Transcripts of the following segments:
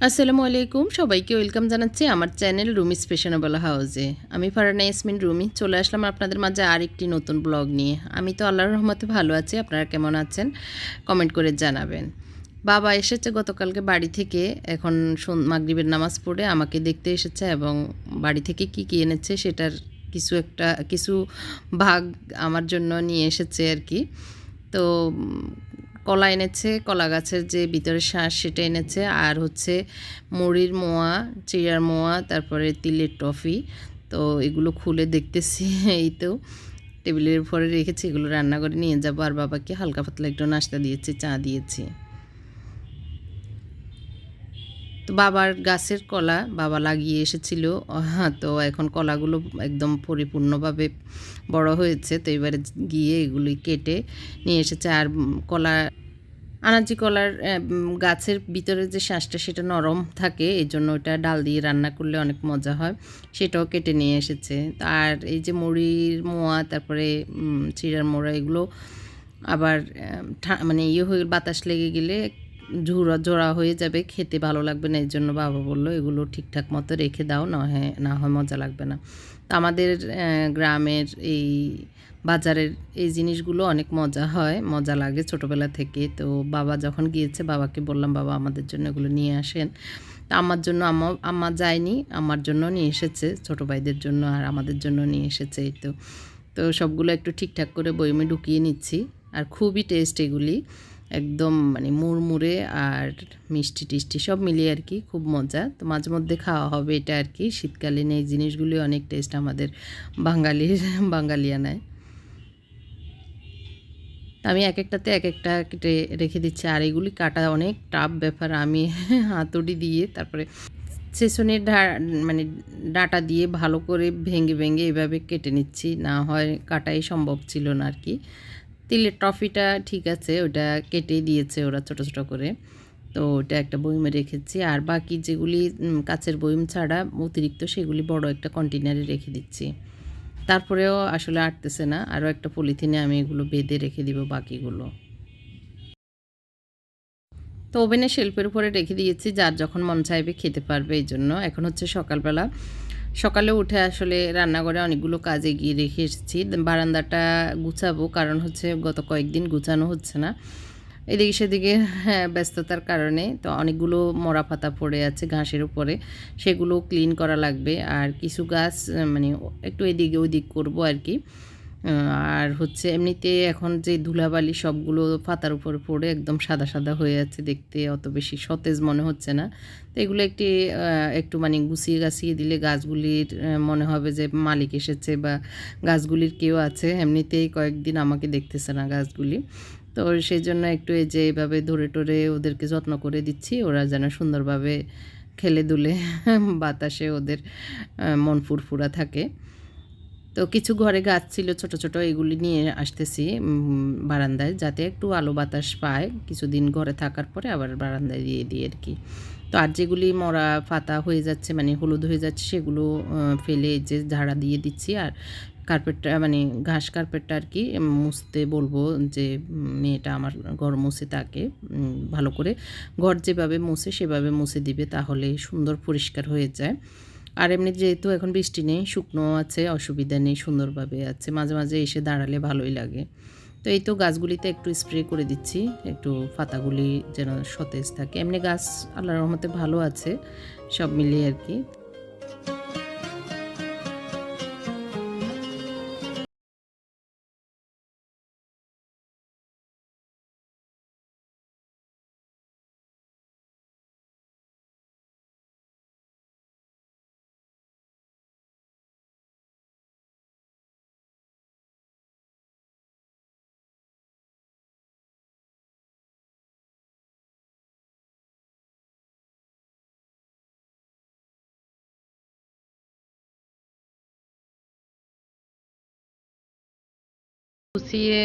আসসালামু আলাইকুম। সবাইকে ওয়েলকাম জানাচ্ছি আমার চ্যানেল রুমি স্পেশনেবল হাউসে। আমি ফারানা ইয়াসমিন, রুমি। চলে আসলাম আপনাদের মাঝে আরেকটি নতুন ব্লগ নিয়ে। আমি তো আল্লাহর রহমতে ভালো আছি। আপনারা কেমন আছেন? কমেন্ট করে জানাবেন। বাবা এসেছে গতকালকে বাড়ি থেকে। এখন সন- মাগরিবের নামাজ পড়ে আমাকে দেখতে এসেছে এবং বাড়ি থেকে কি কী এনেছে সেটার কিছু একটা, কিছু ভাগ আমার জন্য নিয়ে এসেছে আর কি। তো কলা এনেছে, কলা গাছের যে ভিতরে শাঁস সেটা এনেছে, আর হচ্ছে মুড়ির মোয়া, চিড়ার মোয়া, তারপরে তিলের টফি। তো এগুলো খুলে দেখতেছি, এই তো। টেবিলের উপরে রেখেছি, এগুলো রান্না করে নিয়ে যাব। আর বাবাকে হালকা পাতলা একটু নাস্তা দিয়েছি, চা দিয়েছি। তো বাবার গাছের কলা বাবা লাগিয়ে এসেছিল। হ্যাঁ তো এখন কলাগুলো একদম পরিপূর্ণভাবে বড় হয়েছে। তো এবারে গিয়ে এগুলি কেটে নিয়ে এসেছে। আর কলা, আনাজি কলার গাছের ভিতরে যে শ্বাসটা সেটা নরম থাকে, এই জন্য ওটা ডাল দিয়ে রান্না করলে অনেক মজা হয়। সেটাও কেটে নিয়ে এসেছে। আর এই যে মুড়ির মোয়া, তারপরে চিড়ার মোড়া, এগুলো আবার মানে ইয়ে হয়ে, বাতাস লেগে গেলে ঝুড়া জোড়া হয়ে যাবে, খেতে ভালো লাগবে না এই জন্য বাবা বলল, এগুলো ঠিকঠাক মতো রেখে দাও, না হয় না হয় মজা লাগবে না। আমাদের গ্রামের এই বাজারের এই জিনিসগুলো অনেক মজা হয়, মজা লাগে ছোটোবেলা থেকে। তো বাবা যখন গিয়েছে, বাবাকে বললাম, বাবা, আমাদের জন্য এগুলো নিয়ে আসেন। তো আমার জন্য আমা আমার যায়নি, আমার জন্য নিয়ে এসেছে, ছোটো ভাইদের জন্য আর আমাদের জন্য নিয়ে এসেছে এই তো। তো সবগুলো একটু ঠিকঠাক করে বইমে ঢুকিয়ে নিচ্ছি। আর খুবই টেস্ট এগুলি। একদম মানে মুড়মুড়ে আর মিষ্টি টিষ্টি সব মিলিয়ে আর কি খুব মজা। তো মাঝে মধ্যে খাওয়া হবে এটা আর কি। শীতকালীন এই জিনিসগুলি অনেক টেস্ট আমাদের বাঙালির, বাঙালিয়ানায়। আমি এক একটাতে এক একটা কেটে রেখে দিচ্ছি। আর এগুলি কাটা অনেক টাফ ব্যাপার। আমি হাতুড়ি দিয়ে তারপরে সেসনের ডা মানে ডাটা দিয়ে ভালো করে ভেঙে ভেঙে এভাবে কেটে নিচ্ছি। না হয় কাটাই সম্ভব ছিল না আর কি। তিলের টফিটা ঠিক আছে, ওটা কেটে দিয়েছে ওরা ছোট ছোট করে। তো ওটা একটা বইমে রেখেছি। আর বাকি যেগুলি কাচের বইম ছাড়া অতিরিক্ত, সেগুলি বড় একটা কন্টেনারে রেখে দিচ্ছি। তারপরেও আসলে আটতেছে না। আরও একটা পলিথিনে আমি এগুলো বেঁধে রেখে দিব বাকিগুলো। তো ওভেনে শেল্পের উপরে রেখে দিয়েছি, যার যখন মন চাইবে খেতে পারবে এই জন্য এখন হচ্ছে সকালবেলা সকালে উঠে আসলে রান্নাঘরে অনেকগুলো কাজে গিয়ে রেখে এসেছি। বারান্দাটা গুছাবো, কারণ হচ্ছে গত কয়েকদিন গুছানো হচ্ছে না। এদিকে সেদিকে হ্যাঁ ব্যস্ততার কারণে তো অনেকগুলো মরা পাতা পড়ে আছে ঘাসের উপরে, সেগুলো ক্লিন করা লাগবে। আর কিছু গাছ মানে একটু এদিকে ওইদিক করব আর কি। আর হচ্ছে এমনিতে এখন যে ধুলাবালি সবগুলো পাতার উপরে পড়ে একদম সাদা সাদা হয়ে আছে দেখতে, অত বেশি সতেজ মনে হচ্ছে না। তো এগুলো একটি একটু মানে গুছিয়ে গাছিয়ে দিলে গাছগুলির মনে হবে যে মালিক এসেছে বা গাছগুলির কেউ আছে, এমনিতেই কয়েকদিন আমাকে দেখতেছে না গাছগুলি। তো সেই জন্য একটু এই যে এইভাবে ধরে টরে ওদেরকে যত্ন করে দিচ্ছি, ওরা যেন সুন্দরভাবে খেলে দুলে বাতাসে ওদের মন ফুরফুরা থাকে। তো কিছু ঘরে গাছ ছিল ছোট ছোট, এগুলি নিয়ে আসতেছি বারান্দায়, যাতে একটু আলো বাতাস পায়। কিছুদিন ঘরে থাকার পরে আবার বারান্দায় দিয়ে দিই আর কি। তো আর যেগুলি মরা পাতা হয়ে যাচ্ছে মানে হলুদ হয়ে যাচ্ছে, সেগুলো ফেলে যে ঝাড়া দিয়ে দিচ্ছি। আর কার্পেটটা মানে ঘাস কার্পেটটা আর কি মুছতে বলব যে মেয়েটা আমার ঘর মুছে তাকে ভালো করে। ঘর যেভাবে মুছে সেভাবে মুছে দিবে তাহলে সুন্দর পরিষ্কার হয়ে যায়। আর এমনি যেহেতু এখন বৃষ্টি নেই, শুকনো আছে, অসুবিধা নেই, সুন্দরভাবে আছে, মাঝে মাঝে এসে দাঁড়ালে ভালোই লাগে। তো এই তো গাছগুলিতে একটু স্প্রে করে দিচ্ছি, একটু পাতাগুলি যেন সতেজ থাকে। এমনি গাছ আল্লাহর রহমতে ভালো আছে, সব মিলিয়ে আর কি। গুছিয়ে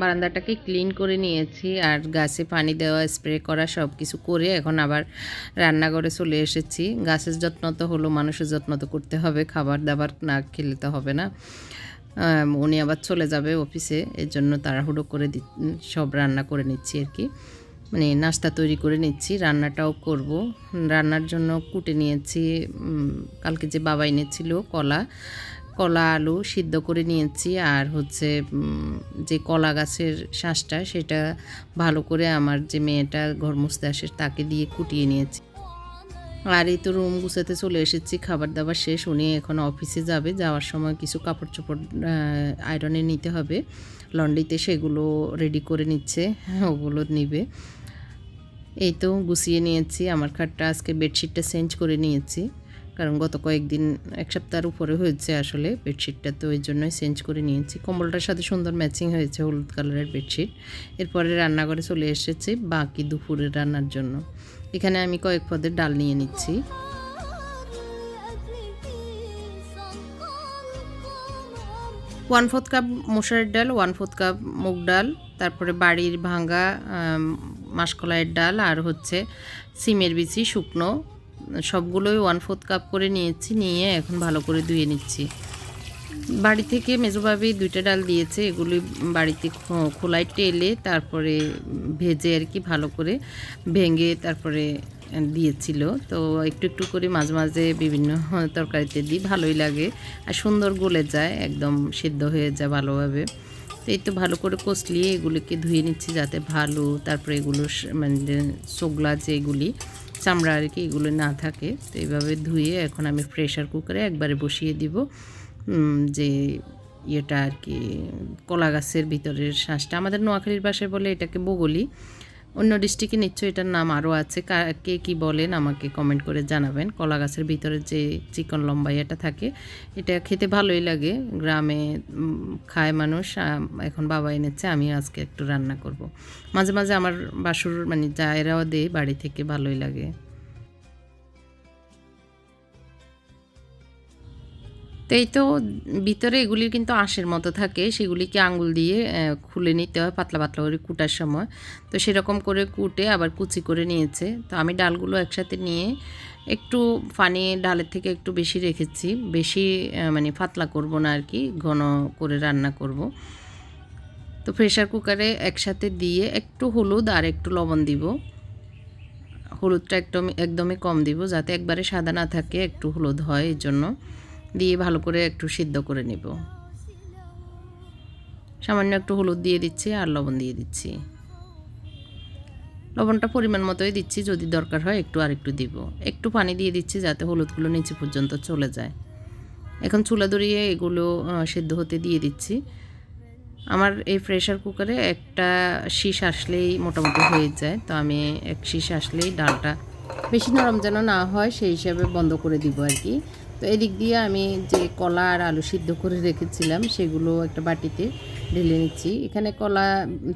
বারান্দাটাকে ক্লিন করে নিয়েছি আর গাছে পানি দেওয়া স্প্রে করা সব কিছু করে এখন আবার রান্নাঘরে চলে এসেছি। গাছের যত্ন তো হলো, মানুষের যত্ন তো করতে হবে, খাবার দাবার না খেলে তো হবে না। উনি আবার চলে যাবে অফিসে এর জন্য তাড়াহুড়ো করে দি, সব রান্না করে নিচ্ছি আর কি। মানে নাস্তা তৈরি করে নিচ্ছি, রান্নাটাও করব। রান্নার জন্য কুটে নিয়েছি কালকে যে বাবা এনেছিল কলা কলা আলু সিদ্ধ করে নিয়েছি আর হচ্ছে যে কলা গাছের শ্বাসটা সেটা ভালো করে আমার যে মেয়েটা ঘর মুছতে আসে তাকে দিয়ে কুটিয়ে নিয়েছি। আর এই তো রুম গুছাতে চলে এসেছি, খাবার দাবার শেষ, উনি এখন অফিসে যাবে। যাওয়ার সময় কিছু কাপড় চোপড় আয়রনে নিতে হবে। লন্ড্রিতে সেগুলো রেডি করে নিচ্ছে, ওগুলো নিবে। এই তো গুছিয়ে নিয়েছি, আমার খাটটা আজকে বেডশিটটা চেঞ্জ করে নিয়েছি। কারণ গত কয়েকদিন, এক সপ্তাহের উপরে হয়েছে আসলে বেডশিটটা তো ওই জন্যই চেঞ্জ করে নিয়েছি। কম্বলটার সাথে সুন্দর ম্যাচিং হয়েছে, হলুদ কালারের বেডশিট এরপরে রান্নাঘরে চলে এসেছি বাকি দুপুরের রান্নার জন্য। এখানে আমি কয়েক পদের ডাল নিয়ে নিচ্ছি। ওয়ান ফোর্থ কাপ মসুরের ডাল ওয়ান ফোর্থ কাপ মুগ ডাল, তারপরে বাড়ির ভাঙ্গা মাসকলাইয়ের ডাল, আর হচ্ছে সিমের বিচি, শুকনো সবগুলোই ওয়ান ফোর্থ কাপ করে নিয়েছি, নিয়ে এখন ভালো করে ধুয়ে নিচ্ছি। বাড়ি থেকে মেজোভাবে দুইটা ডাল দিয়েছে এগুলি বাড়িতে খোলায় টেলে তারপরে ভেজে আর কি ভালো করে ভেঙে তারপরে দিয়েছিল। তো একটু একটু করে মাঝে মাঝে বিভিন্ন তরকারিতে দিই, ভালোই লাগে। আর সুন্দর গলে যায়, একদম সিদ্ধ হয়ে যায় ভালোভাবে। তো এই তো ভালো করে কষলিয়ে এগুলিকে ধুয়ে নিচ্ছি যাতে ভালো, তারপরে এগুলো মানে সোগলা যেগুলি চামড়া আর কি এগুলো না থাকে। তো এইভাবে ধুয়ে এখন আমি প্রেশার কুকারে একবারে বসিয়ে দিব। যে ইয়েটা আর কি, কলা গাছের ভিতরের শ্বাসটা আমাদের নোয়াখালীর বাসায় বলে এটাকে বগলি। অন্য ডিস্ট্রিক্টে নিশ্চয়ই এটার নাম আরও আছে। কা- কে বলেন আমাকে কমেন্ট করে জানাবেন। কলা গাছের ভিতরে যে চিকন লম্বাই এটা থাকে, এটা খেতে ভালোই লাগে। গ্রামে খায় মানুষ। এখন বাবা এনেছে, আমি আজকে একটু রান্না করব। মাঝে মাঝে আমার বাসুর মানে যা এরাও দেয়, বাড়ি থেকে ভালোই লাগে। তো এই তো ভিতরে এগুলির কিন্তু আঁশের মতো থাকে। সেগুলিকে আঙুল দিয়ে খুলে নিতে হয় পাতলা পাতলা করে কুটার সময়। তো সেরকম করে কুটে আবার কুচি করে নিয়েছে। তো আমি ডালগুলো একসাথে নিয়ে একটু পানি ডালের থেকে একটু বেশি রেখেছি। বেশি মানে পাতলা করব না আর কি, ঘন করে রান্না করব। তো প্রেশার কুকারে একসাথে দিয়ে একটু হলুদ আর একটু লবণ দিব। হলুদটা একদম একদমই কম দিব যাতে একবারে সাদা না থাকে, একটু হলুদ হয় এই জন্য। দিয়ে ভালো করে একটু সিদ্ধ করে নেব। সামান্য একটু হলুদ দিয়ে দিচ্ছি আর লবণ দিয়ে দিচ্ছি। লবণটা পরিমাণ মতোই দিচ্ছি, যদি দরকার হয় একটু আর একটু দিব। একটু পানি দিয়ে দিচ্ছি যাতে হলুদগুলো নিচে পর্যন্ত চলে যায়। এখন চুলা ধরিয়ে এগুলো সেদ্ধ হতে দিয়ে দিচ্ছি। আমার এই প্রেশার কুকারে একটা শীষ আসলেই মোটামুটি হয়ে যায়, তো আমি এক শীষ আসলেই ডালটা বেশি নরম যেন না হয় সেই হিসাবে বন্ধ করে দিব আর কি। তো এদিক দিয়ে আমি যে কলা আর আলু সিদ্ধ করে রেখেছিলাম, সেগুলো একটা বাটিতে ঢেলে নিচ্ছি। এখানে কলা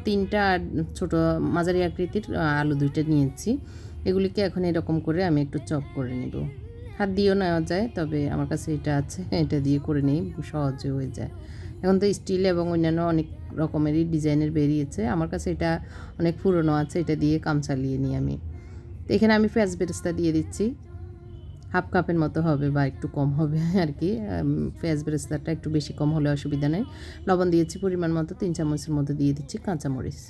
তিনটা আর ছোটো মাঝারি আকৃতির আলু দুইটা নিয়েছি। এগুলিকে এখন এরকম করে আমি একটু চপ করে নেব। হাত দিয়েও নেওয়া যায়, তবে আমার কাছে এটা আছে, এটা দিয়ে করে নিই, সহজে হয়ে যায়। এখন তো স্টিল এবং অন্যান্য অনেক রকমেরই ডিজাইনের বেরিয়েছে। আমার কাছে এটা অনেক পুরনো আছে, এটা দিয়ে কাম চালিয়ে নিই আমি। তো এখানে আমি পেঁয়াজ বেরেস্তা দিয়ে দিচ্ছি। হাফ কাপের মতো হবে বা একটু কম হবে আর কি। পেঁয়াজ বেরেস্তাটা একটু বেশি কম হলে অসুবিধা নেই। লবণ দিয়েছি পরিমাণ মতো, তিন চামচের মতো দিয়ে দিচ্ছি কাঁচামরিচ।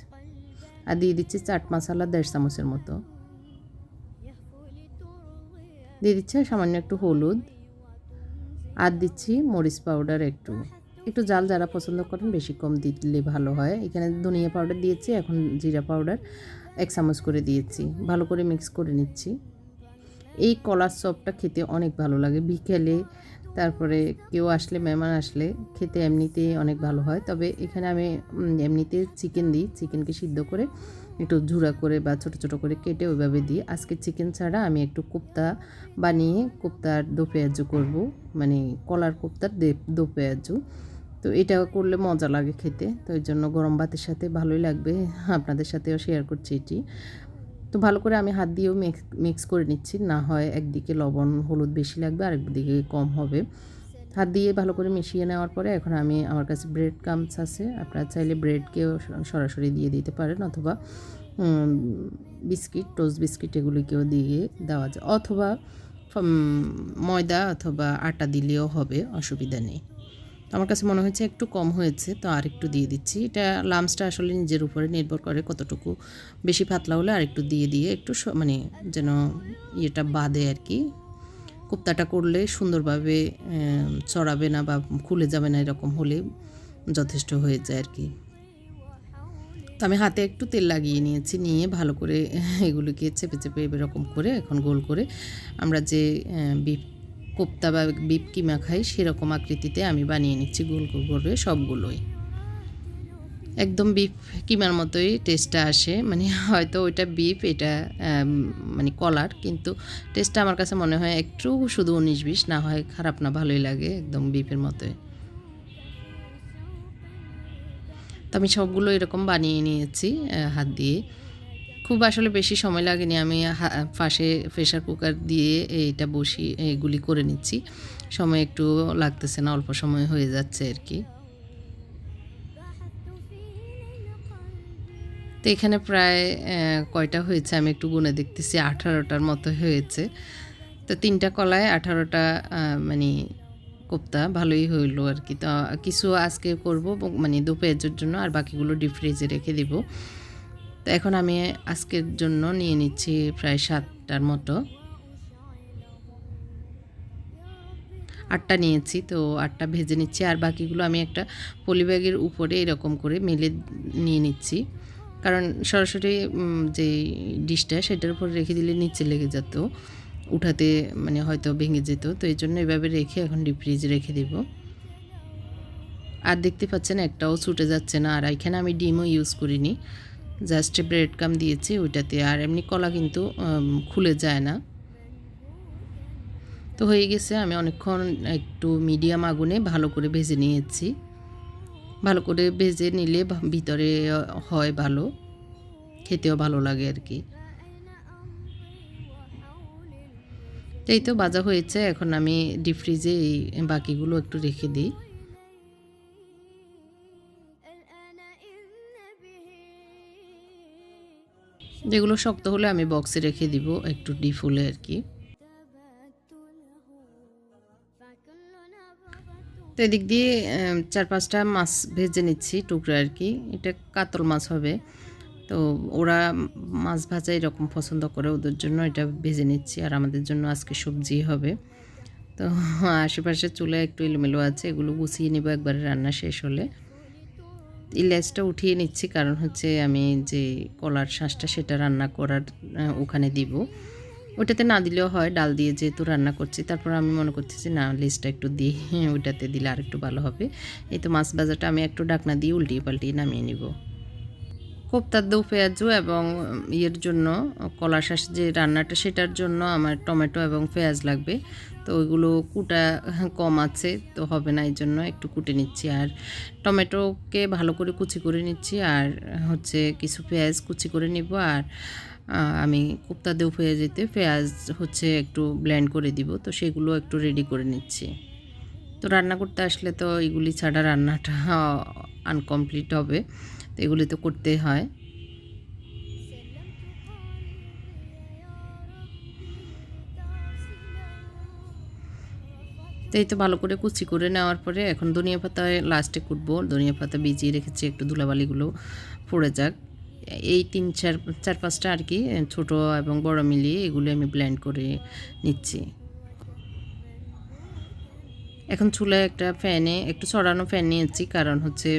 আর দিয়ে দিচ্ছি চাট মশলা দেড় চামচের মতো। দিয়ে দিচ্ছে সামান্য একটু হলুদ। আর দিচ্ছি মরিচ পাউডার একটু। একটু জাল যারা পছন্দ করেন বেশি কম দিলে ভালো হয়। এখানে ধনিয়া পাউডার দিয়েছি, এখন জিরা পাউডার এক চামচ করে দিয়েছি। ভালো করে মিক্স করে নিচ্ছি। এই কলার চপটা খেতে অনেক ভালো লাগে। বিকেলে তারপরে কেউ আসলে, মেহমান আসলে খেতে এমনিতেই অনেক ভালো হয়। তবে এখানে আমি এমনিতে চিকেন দিই। চিকেনকে সিদ্ধ করে একটু ঝুড়া করে বা ছোট ছোট করে কেটে ওইভাবে দিই। আজকে চিকেন ছাড়া আমি একটু কোপ্তা বানিয়ে কোপ্তার দো পেঁয়াজু করব। মানে কলার কোপ্তার দে- দো পেঁয়াজু। তো এটা করলে মজা লাগে খেতে। তো ওই জন্য গরম ভাতের সাথে ভালোই লাগবে। আপনাদের সাথেও শেয়ার করছি এটি। তো ভালো করে আমি হাত দিয়েও মিক্স মিক্স করে নিচ্ছি। না হয় একদিকে লবণ, হলুদ বেশি লাগবে, আর একদিকে কম হবে। হাত দিয়ে ভালো করে মিশিয়ে নেওয়ার পরে এখন আমি, আমার কাছে ব্রেড কামস আছে। আপনারা চাইলে ব্রেডকেও সরাসরি দিয়ে দিতে পারেন অথবা বিস্কিট টোস্ট বিস্কিট এগুলিকেও দিয়ে দেওয়া যায়। অথবা ময়দা অথবা আটা দিলেও হবে, অসুবিধা নেই। তো আমার কাছে মনে হয়েছে একটু কম হয়েছে, তো আর একটু দিয়ে দিচ্ছি। এটা লামসটা আসলে নিজের উপরে নির্ভর করে কতটুকু বেশি পাতলা হলে আর একটু দিয়ে দিয়ে একটু মানে যেন ইয়েটা বাদে আর কি। কোপ্তাটা করলে সুন্দরভাবে চড়াবে না বা খুলে যাবে না এরকম হলে যথেষ্ট হয়ে যায় আর কি। তো আমি হাতে একটু তেল লাগিয়ে নিয়েছি, নিয়ে ভালো করে এগুলোকে চেপে চেপে এরকম করে এখন গোল করে আমরা যে বিপ কোপ্তা বা বিপ কিমা খাই সেরকম আকৃতিতে আমি বানিয়ে নিচ্ছি গোল গোল করে সবগুলোই। একদম বিফ কিমার মতোই টেস্টটা আসে। মানে হয়তো ওইটা বিফ এটা মানে কলার, কিন্তু টেস্টটা আমার কাছে মনে হয় একটু শুধু উনিশ বিশ, না হয় খারাপ না, ভালোই লাগে একদম বিফের মতোই। তো আমি সবগুলো এরকম বানিয়ে নিয়েছি হাত দিয়ে। খুব আসলে বেশি সময় লাগেনি। আমি পাশে প্রেশার কুকার দিয়ে এইটা বসি এগুলি করে নিচ্ছি। সময় একটু লাগতেছে না, অল্প সময় হয়ে যাচ্ছে আর কি। তো এখানে প্রায় কয়টা হয়েছে? আমি একটু গুনে দেখতেছি, আঠারোটার মতো হয়েছে। তো তিনটা কলায় আঠারোটা মানে কোপ্তা, ভালোই হইল আর কি। তো কিছু আজকে করব মানে দু পেঁয়াজের জন্য, আর বাকিগুলো ডিপ ফ্রিজে রেখে দিব। তো এখন আমি আজকের জন্য নিয়ে নিচ্ছি প্রায় সাতটার মতো। আটটা নিয়েছি, তো আটটা ভেজে নিচ্ছি। আর বাকিগুলো আমি একটা পলিব্যাগের উপরে এরকম করে মেলে নিয়ে নিচ্ছি। কারণ সরাসরি যে ডিশটা সেটার উপর রেখে দিলে নিচে লেগে যেত, উঠাতে মানে হয়তো ভেঙে যেত। তো এই জন্য এভাবে রেখে এখন ডিপ ফ্রিজে রেখে দিব। আর দেখতে পাচ্ছেন একটাও ছুটে যাচ্ছে না। আর এখানে আমি ডিমও ইউজ করিনি। জাস্ট ব্রেড কাম দিয়েছি, ওইটাতে আর এমনি কলা কিন্তু খুলে যায় না। তো হয়ে গেছে, আমি অনেকক্ষণ একটু মিডিয়াম আগুনে ভালো করে ভেজে নিয়েছি। ভালো করে ভেজে নিলে ভিতরে হয় ভালো, খেতেও ভালো লাগে আর কি। এই তো বাজা হয়েছে, এখন আমি ডিপ ফ্রিজে এই বাকিগুলো একটু রেখে দিই। যেগুলো শক্ত হলে আমি বক্সে রেখে দিব, একটু ডিপ হলে আর কি। তো এদিক দিয়ে চার পাঁচটা মাছ ভেজে নিচ্ছি, টুকরো আর কি। এটা কাতল মাছ হবে। তো ওরা মাছ ভাজা এরকম পছন্দ করে, ওদের জন্য এটা ভেজে নিচ্ছি। আর আমাদের জন্য আজকে সবজি হবে। তো আশেপাশে চুলে একটু এলোমেলো আছে, এগুলো গুছিয়ে নিব, একবারে রান্না শেষ হলে। ইলাচটা উঠিয়ে নিচ্ছি, কারণ হচ্ছে আমি যে কলার শাঁসটা সেটা রান্না করার ওখানে দিব। ওটাতে না দিলেও হয়, ডাল দিয়ে যেহেতু রান্না করছি, তারপর আমি মনে করছি যে না লেসটা একটু দিই ওইটাতে দিলে আর একটু ভালো হবে। এই তো মাছ বাজারটা আমি একটু ডাকনা দিয়ে উল্টিয়ে পাল্টিয়ে নামিয়ে নিব। কোপ্তার দৌ পেঁয়াজু এবং ইয়ের জন্য, কলা শাঁস যে রান্নাটা সেটার জন্য আমার টমেটো এবং পেঁয়াজ লাগবে। তো ওইগুলো কুটা কম আছে, তো হবে না এই জন্য একটু কুটে নিচ্ছি। আর টমেটোকে ভালো করে কুচি করে নিচ্ছি। আর হচ্ছে কিছু পেঁয়াজ কুচি করে নিব। আর আমি কোপ্তা দেও পেঁয়াজিতে পেঁয়াজ হচ্ছে একটু ব্লেন্ড করে দিব। তো সেগুলো একটু রেডি করে নিচ্ছি। তো রান্না করতে আসলে তো এগুলি ছাড়া রান্নাটা আনকমপ্লিট হবে। তো এগুলি তো করতেই হয়। তো এই তো ভালো করে কুচি করে নেওয়ার পরে এখন ধনিয়া পাতায় লাস্টে কুটবো। ধনিয়া পাতা ভিজিয়ে রেখেছি, একটু ধুলাবালিগুলো পড়ে যাক। এই তিন, চার চার, পাঁচটা আর কি, ছোট এবং বড় মিলিয়ে এগুলো আমি ব্ল্যান্ড করে নিচ্ছি। এখন চুলায় একটা ফ্যানে, একটু চড়ানো ফ্যান নিয়েছি, কারণ হচ্ছে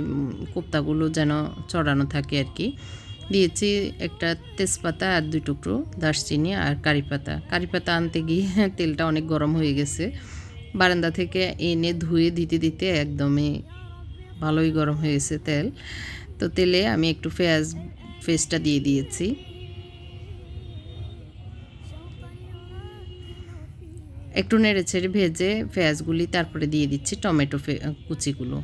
কোপ্তাগুলো যেন চড়ানো থাকে আর কি। দিয়েছি একটা তেজপাতা আর দুই টুকরো দারচিনি আর কারি পাতা। কারি পাতা আনতে গিয়ে তেলটা অনেক গরম হয়ে গেছে। বারান্দা থেকে এনে ধুয়ে, দিতে দিতে একদমই ভালোই গরম হয়েছে তেল। তো তেলে আমি একটু পেঁয়াজ ফেসটা দিয়ে দিয়েছি। একটু নেড়ে ছেড়ে ভেজে পেঁয়াজগুলি তারপরে দিয়ে দিচ্ছি টমেটো কুচিগুলো।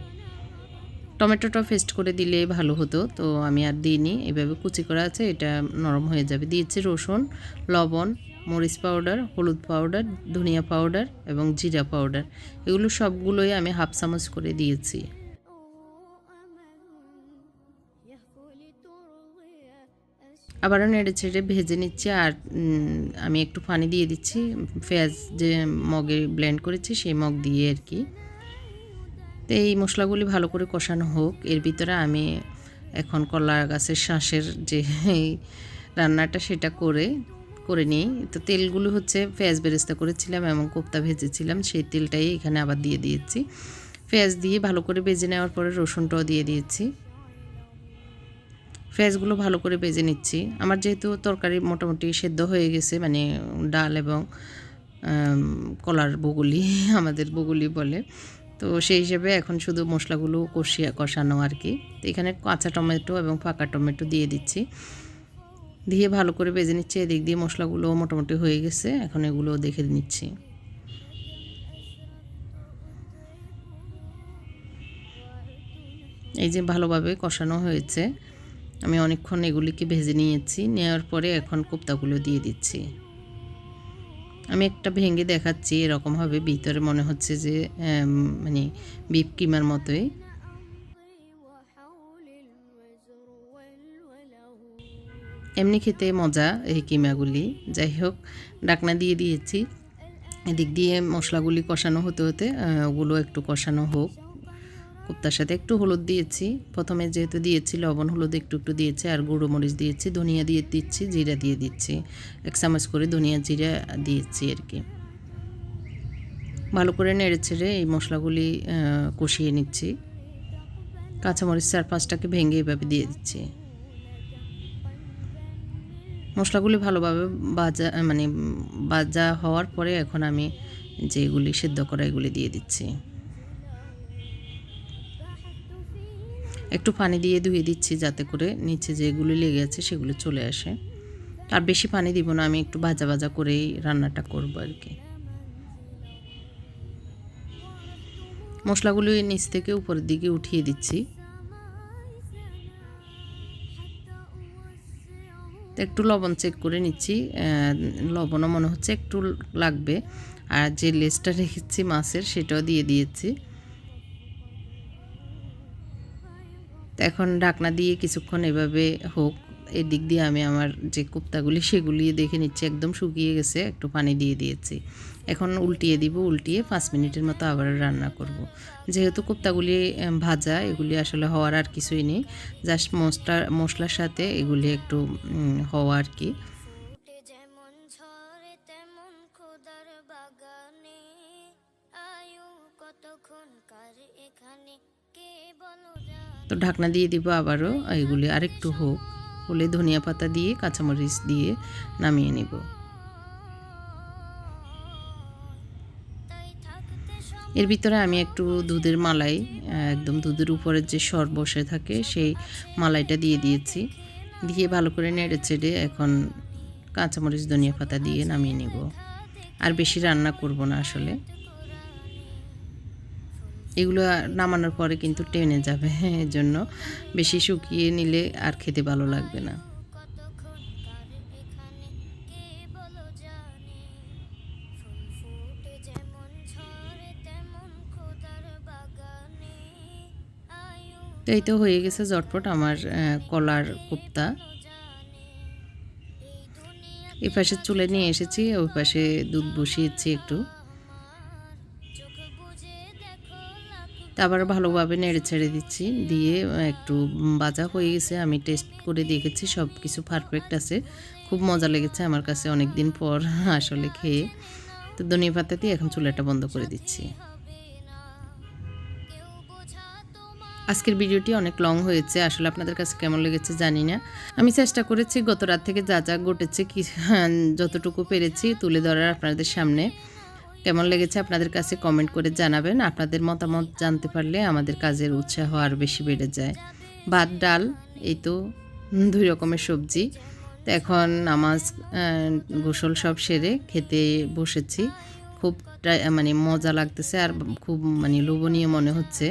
টমেটোটা ফেস্ট করে দিলে ভালো হতো, তো আমি আর দিইনি। এভাবে কুচি করা আছে, এটা নরম হয়ে যাবে। দিয়েছি রসুন, লবণ, মরিচ পাউডার, হলুদ পাউডার, ধনিয়া পাউডার এবং জিরা পাউডার। এগুলো সবগুলোই আমি হাফ চামচ করে দিয়েছি। আবারও নেড়ে ছেড়ে ভেজে নিচ্ছি আর আমি একটু পানি দিয়ে দিচ্ছি। পেঁয়াজ যে মগে ব্লেন্ড করেছি সেই মগ দিয়ে আর কি। তো এই মশলাগুলি ভালো করে কষানো হোক। এর ভিতরে আমি এখন কলা গাছের শাঁসের যে রান্নাটা সেটা করে করে নিই। তো তেলগুলো হচ্ছে পেঁয়াজ বেরেস্তা করেছিলাম এবং কোপ্তা ভেজেছিলাম, সেই তেলটাই এখানে আবার দিয়ে দিয়েছি। পেঁয়াজ দিয়ে ভালো করে ভেজে নেওয়ার পরে রসুনটাও দিয়ে দিয়েছি। পেঁয়াজগুলো ভালো করে ভেজে নিচ্ছি। আমার যেহেতু তরকারি মোটামুটি সেদ্ধ হয়ে গেছে মানে ডাল এবং কলার বগুলি, আমাদের বগুলি বলে। তো সেই হিসেবে এখন শুধু মশলাগুলো কষিয়া কষানো আর কি। তো এখানে কাঁচা টমেটো এবং ফাঁকা টমেটো দিয়ে দিচ্ছি। দিয়ে ভালো করে ভেজে নিচ্ছি। এদিক দিয়ে মশলাগুলো মোটামুটি হয়ে গেছে। এখন এগুলো দেখে নিচ্ছি। এই যে ভালোভাবে কষানো হয়েছে। আমি অনেকক্ষণ এগুলিকে ভেজে নিয়েছি, নেওয়ার পরে এখন কোপ্তাগুলো দিয়ে দিচ্ছি। আমি একটা ভেঙে দেখাচ্ছি এরকমভাবে ভিতরে মনে হচ্ছে যে মানে বিপ কিমার মতোই। এমনি খেতে মজা এই কিমাগুলি। যাই হোক, ডাকনা দিয়ে দিয়েছি। এদিক দিয়ে মশলাগুলি কষানো হতে হতে ওগুলো একটু কষানো হোক। কুপ্তার সাথে একটু হলুদ দিয়েছি। প্রথমে যেহেতু দিয়েছি, লবণ, হলুদ একটু একটু দিয়েছি আর গুঁড়ো মরিচ দিয়েছি, ধনিয়া দিয়ে দিচ্ছি, জিরা দিয়ে দিচ্ছি। এক চামচ করে ধনিয়া জিরা দিয়েছি আর কি। ভালো করে নেড়ে ছেড়ে এই মশলাগুলি কষিয়ে নিচ্ছি। কাঁচামরিচ চার পাঁচটাকে ভেঙে এভাবে দিয়ে দিচ্ছি। মশলাগুলি ভালোভাবে ভাজা মানে ভাজা হওয়ার পরে এখন আমি যেগুলি সেদ্ধ করা এগুলি দিয়ে দিচ্ছি। একটু পানি দিয়ে ধুয়ে দিচ্ছি যাতে করে নিচে যেগুলি লেগে আছে সেগুলো চলে আসে। আর বেশি পানি দিব না, আমি একটু ভাজা ভাজা করেই রান্নাটা করব আর কি। মশলাগুলি নিচ থেকে উপরের দিকে উঠিয়ে দিচ্ছি। একটু লবণ চেক করে নিচ্ছি লবণও মনে হচ্ছে একটু লাগবে। আর যে লেসটা রেখেছি মাছের, সেটাও দিয়ে দিয়েছি। তো এখন ঢাকনা দিয়ে কিছুক্ষণ এভাবে হোক, এদিক দিয়ে আমি আমার যে কুপ্তাগুলি, সেগুলি দেখে নিচ্ছি, একদম শুকিয়ে গেছে, একটু পানি দিয়ে দিয়েছি। এখন উল্টিয়ে দিব, উল্টিয়ে পাঁচ মিনিটের মতো আবার রান্না করব। যেহেতু কুপ্তাগুলি ভাজা, এগুলি আসলে হওয়ার আর কিছুই নেই, জাস্ট মশলা মশলার সাথে এগুলি একটু হওয়া আর কি। কতক্ষণ কার এখানে? কে বলো তো ঢাকনা দিয়ে দিব আবারও, এগুলি আরেকটু হোক। হলে ধনিয়া পাতা দিয়ে, কাঁচামরিচ দিয়ে নামিয়ে নেব। এর ভিতরে আমি একটু দুধের মালাই, একদম দুধের উপরে যে সর বসে থাকে, সেই মালাইটা দিয়ে দিয়েছি। দিয়ে ভালো করে নেড়ে চেড়ে এখন কাঁচামরিচ, ধনিয়া পাতা দিয়ে নামিয়ে নেব। আর বেশি রান্না করব না আসলে। এগুলো নামানোর পরে কিন্তু টেনে যাবে হ্যাঁ এর জন্য বেশি শুকিয়ে নিলে আর খেতে ভালো লাগবে না। এই তো হয়ে গেছে জটপট আমার কলার কোপ্তা। এই পাশে চুলে নিয়ে এসেছি ওই পাশে দুধ বসিয়েছি একটু। তা আবার ভালোভাবে নেড়ে ছেড়ে দিচ্ছি। দিয়ে একটু বাজা হয়ে গেছে। আমি টেস্ট করে দেখেছি সব কিছু পারফেক্ট আছে। খুব মজা লেগেছে আমার কাছে অনেক দিন পর আসলে খেয়ে। তো ধনিয়া পাতা দিয়ে এখন চুলাটা বন্ধ করে দিচ্ছি। আজকের ভিডিওটি অনেক লং হয়েছে। আসলে আপনাদের কাছে কেমন লেগেছে জানি না। আমি চেষ্টা করেছি গত রাত থেকে যা যা ঘটেছে কি, যতটুকু পেরেছি তুলে ধরার আপনাদের সামনে। কেমন লেগেছে আপনাদের কাছে কমেন্ট করে জানাবেন। আপনাদের মতামত জানতে পারলে আমাদের কাজের উৎসাহ আর বেশি বেড়ে যায়। ভাত, ডাল, এই তো দুই রকমের সবজি। তো এখন নামাজ গোসল সব সেরে খেতে বসেছি। খুব মানে মজা লাগতেছে আর খুব মানে লোভনীয় মনে হচ্ছে।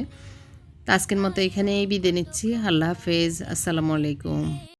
তো আজকের মতো এখানেই বিদে নিচ্ছি। আল্লাহ হাফেজ। আসসালামু আলাইকুম।